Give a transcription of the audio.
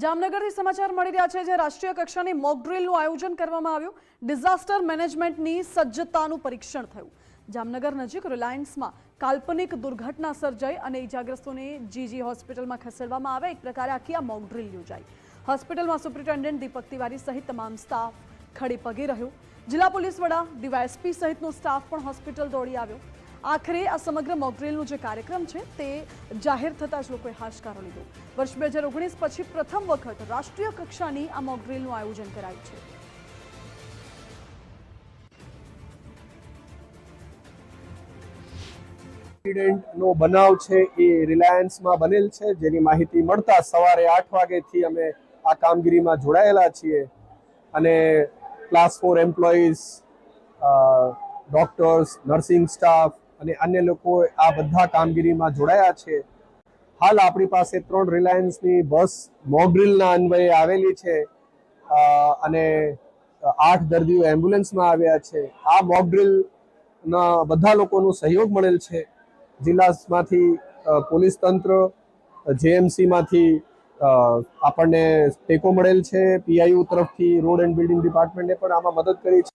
જામનગરથી સમાચાર મળી રહ્યા છે જે રાષ્ટ્રીય કક્ષાની મોક ડ્રીલનું આયોજન કરવામાં આવ્યું. ડિઝાસ્ટર મેનેજમેન્ટની સજ્જતાનું પરીક્ષણ થયું. જામનગર નજીક રિલાયન્સમાં કાલ્પનિક દુર્ઘટના સર્જાઈ અને ઇજાગ્રસ્તોને જીજી હોસ્પિટલમાં ખસેડવામાં આવે. એક પ્રકારે આખી આ મોક ડ્રીલ યોજાઈ. હોસ્પિટલમાં સુપ્રિન્ટેન્ડન્ટ દીપક તિવારી સહિત તમામ સ્ટાફ ખડે પગે રહ્યો. જિલ્લા પોલીસ વડા ડીવાયએસપી સહિતનો સ્ટાફ પણ હોસ્પિટલ દોડી આવ્યો. આખરે આ સમગ્ર મોકડ્રીલનો જે કાર્યક્રમ છે તે જાહેર થતાં જ લોકોએ હાશકારો લીધો. વર્ષ બે હજાર ઓગણીસ પછી પ્રથમ વખત રાષ્ટ્રીય કક્ષાની આ મોકડ્રીલનું આયોજન કરાયું છે. એક્સિડન્ટનો બનાવ છે એ રિલાયન્સમાં બનેલ છે. જેની માહિતી મળતા સવારે આઠ વાગેથી અમે આ કામગીરીમાં જોડાયેલા છીએ. અને class four employees doctors nursing staff અને અન્ય લોકો આ બધા કામગીરીમાં જોડાયા છે. હાલ આપણી પાસે ત્રણ રિલાયન્સની બસ મોગ્રીલના અન્વયે આવેલી છે. અને આઠ દર્દીઓ એમ્બ્યુલન્સમાં આવ્યા છે. આ મોકડ્રીલના બધા લોકોનો સહયોગ મળેલ છે. જિલ્લામાંથી પોલીસ તંત્ર, જેએમસીમાંથી આપણને ટેકો મળેલ છે. પીઆઈયુ તરફથી રોડ એન્ડ બિલ્ડિંગ ડિપાર્ટમેન્ટે પણ આમાં મદદ કરી છે.